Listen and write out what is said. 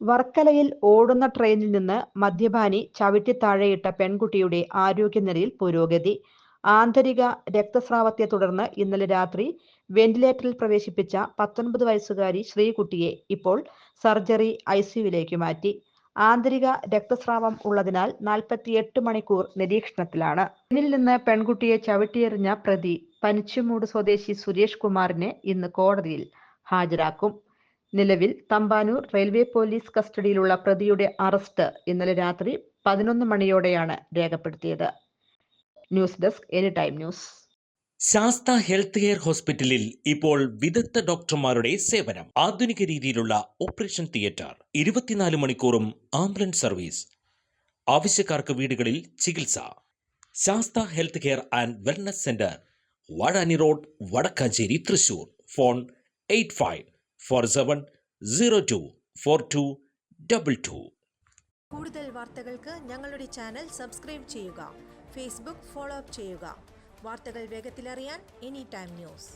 വർക്കലയിൽ ഓടുന്ന ട്രെയിനിൽ നിന്ന് മദ്യപാനി ചവിട്ടി താഴെയിട്ട പെൺകുട്ടിയുടെ ആരോഗ്യനിലയിൽ പുരോഗതി. ആന്തരിക രക്തസ്രാവത്തെ തുടർന്ന് ഇന്നലെ രാത്രി വെന്റിലേറ്ററിൽ പ്രവേശിപ്പിച്ച പത്തൊൻപത് വയസ്സുകാരി ശ്രീകുട്ടിയെ ഇപ്പോൾ സർജറി ഐസിയുവിലേക്ക് മാറ്റി. ആന്തരിക രക്തസ്രാവം ഉള്ളതിനാൽ നാൽപ്പത്തിയെട്ട് മണിക്കൂർ നിരീക്ഷണത്തിലാണ്. ഇതിൽ നിന്ന് പെൺകുട്ടിയെ ചവിട്ടിയെറിഞ്ഞ പ്രതി പനിച്ചുമൂട് സ്വദേശി സുരേഷ് കുമാറിനെ ഇന്ന് കോടതിയിൽ ഹാജരാക്കും. നിലവിൽ തമ്പാനൂർ റെയിൽവേ പോലീസ് കസ്റ്റഡിയിലുള്ള പ്രതിയുടെ അറസ്റ്റ് ഇന്നലെ രാത്രി പതിനൊന്ന് മണിയോടെയാണ് രേഖപ്പെടുത്തിയത്. News desk any time news. Sastha health care ഹോസ്പിറ്റലിൽ ഇപ്പോൾ വിദഗ്ധ ഡോക്ടർമാരുടെ സേവനം. ആധുനിക രീതിയിലുള്ള ഓപ്പറേഷൻ തിയേറ്റർ ഇരുപത്തിനാല് മണിക്കൂറും ആംബുലൻസ് സർവീസ്. ആവശ്യക്കാർക്ക് വീടുകളിൽ ചികിത്സ. Sastha health care and wellness centre Vazhani road Vadakkanchery Thrissur. Phone eight five four seven zero two four two double two. കൂടുതൽ വാർത്തകൾക്ക് ഞങ്ങളുടെ ചാനൽ സബ്സ്ക്രൈബ് ചെയ്യുക. ഫേസ്ബുക്ക് ഫോളോ അപ്പ് ചെയ്യുക. വാർത്തകൾ വേഗത്തിലറിയാൻ എനി ടൈം ന്യൂസ്.